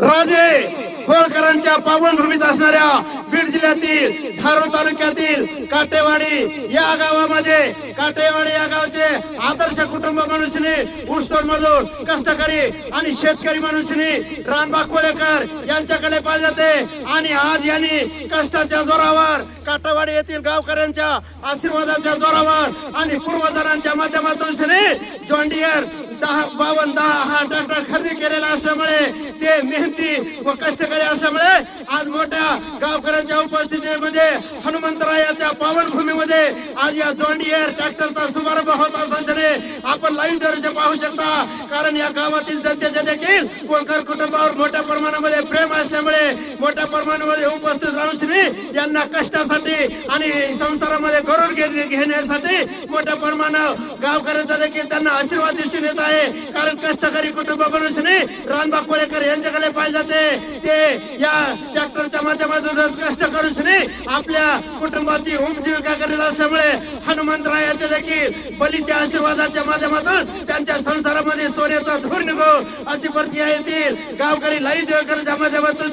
राजे होळकरांच्या पावनभूमीत असणाऱ्या बीड जिल्ह्यातील धारूर तालुक्यातील काटेवाडी या गावामध्ये काटेवाडी या गावचे आदर्श कुटुंब मनुष्यनी ऊसतोड मजूर कष्टकरी आणि शेतकरी मनुष्यनी रानबाग कोळेकर यांच्याकडे पाहिजे जाते. आणि आज यांनी कष्टाच्या जोरावर काटेवाडी येथील गावकऱ्यांच्या आशीर्वादाच्या जोरावर आणि पूर्वजांच्या माध्यमातून श्री डियर दहा बावन्न दहा हा ट्रॅक्टर केलेला असल्यामुळे ते मेहनती व कष्टकरी असल्यामुळे आज मोठ्या गावकऱ्यांच्या उपस्थितीमध्ये हनुमंतरायाच्या पावनभूमीमध्ये आज या जोंडी एअर ट्रॅक्टरचा शुभारंभ होत असल्याने आपण लाईव्ह दर्शन पाहू शकता. कारण या गावातील जनतेचे देखील कोणकर कुटुंबावर मोठ्या प्रमाणामध्ये प्रेम असल्यामुळे मोठ्या प्रमाणामध्ये उपस्थित राहून श्री यांना कष्टासाठी आणि संसारामध्ये करून घेण्यासाठी मोठ्या प्रमाणावर गावकऱ्यांचा देखील त्यांना आशीर्वाद दिसून येत आहे. कारण कष्टकरी कुटुंब बनून रानबा कोळेकर यांच्याकडे पाहिजे जाते. ते या ट्रॅक्टरच्या माध्यमातूनच कष्ट करून नाही आपल्या कुटुंबाची उपजीविका करीत असल्यामुळे हनुमंतरायाचे देखील बलीच्या आशीर्वादाच्या माध्यमातून त्यांच्या संसारामध्ये सोन्याचा धूर निघो अशी प्रतिया येतील गावकरी लई देवकरच्या माध्यमातून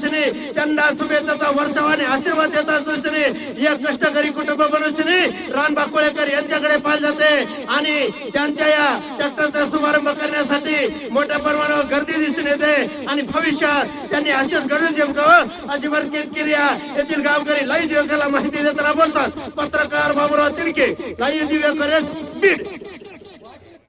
त्यांना शुभेच्छाचा वर्षावाने आशीर्वाद देत असून या कष्टकरी कुटुंब बनून श्री रानबा कोळेकर यांच्याकडे पाहिले जाते. आणि त्यांच्या या ट्रॅक्टरचा शुभारंभ करण्यासाठी मोठ्या प्रमाणावर गर्दी दिसून येते. आणि भविष्यात त्यांनी असेच घडून जिंकावं अशी प्रतिक्रिया येथील गावकरी लई देवकरला माहिती देताना बोलतात. पत्रकार बाबुराव तिडके लाई करेच बीड